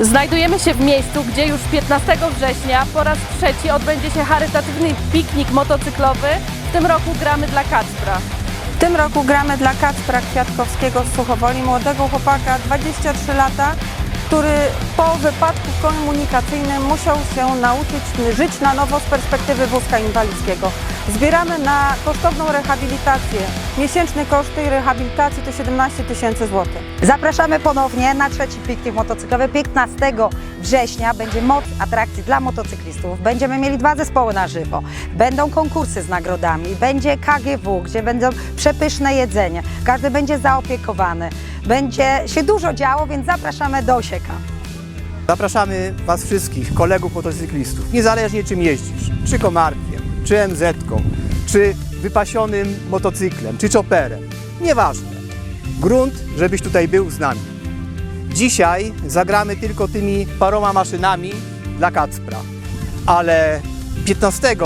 Znajdujemy się w miejscu, gdzie już 15 września po raz trzeci odbędzie się charytatywny piknik motocyklowy. W tym roku gramy dla Kacpra. W tym roku gramy dla Kacpra Kwiatkowskiego z Suchowoli, młodego chłopaka, 23 lata, który po wypadku komunikacyjnym musiał się nauczyć żyć na nowo z perspektywy wózka inwalidzkiego. Zbieramy na kosztowną rehabilitację. Miesięczny koszt tej rehabilitacji to 17 tysięcy złotych. Zapraszamy ponownie na trzeci piknik motocyklowy 15 września. Będzie moc atrakcji dla motocyklistów. Będziemy mieli dwa zespoły na żywo. Będą konkursy z nagrodami. Będzie KGW, gdzie będą przepyszne jedzenie. Każdy będzie zaopiekowany. Będzie się dużo działo, więc zapraszamy do Osieka. Zapraszamy Was wszystkich, kolegów motocyklistów, niezależnie czym jeździsz, czy komarkiem, czy MZ-ką, czy wypasionym motocyklem, czy chopperem, nieważne. Grunt, żebyś tutaj był z nami. Dzisiaj zagramy tylko tymi paroma maszynami dla Kacpra, ale 15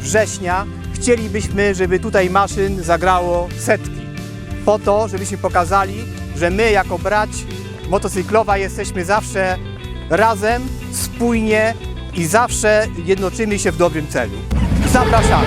września chcielibyśmy, żeby tutaj maszyn zagrało setki, po to, żebyśmy pokazali, że my jako brać motocyklowa jesteśmy zawsze razem, spójnie i zawsze jednoczymy się w dobrym celu. Zapraszamy!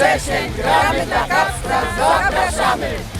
wrzesień gramy dla Kacpra!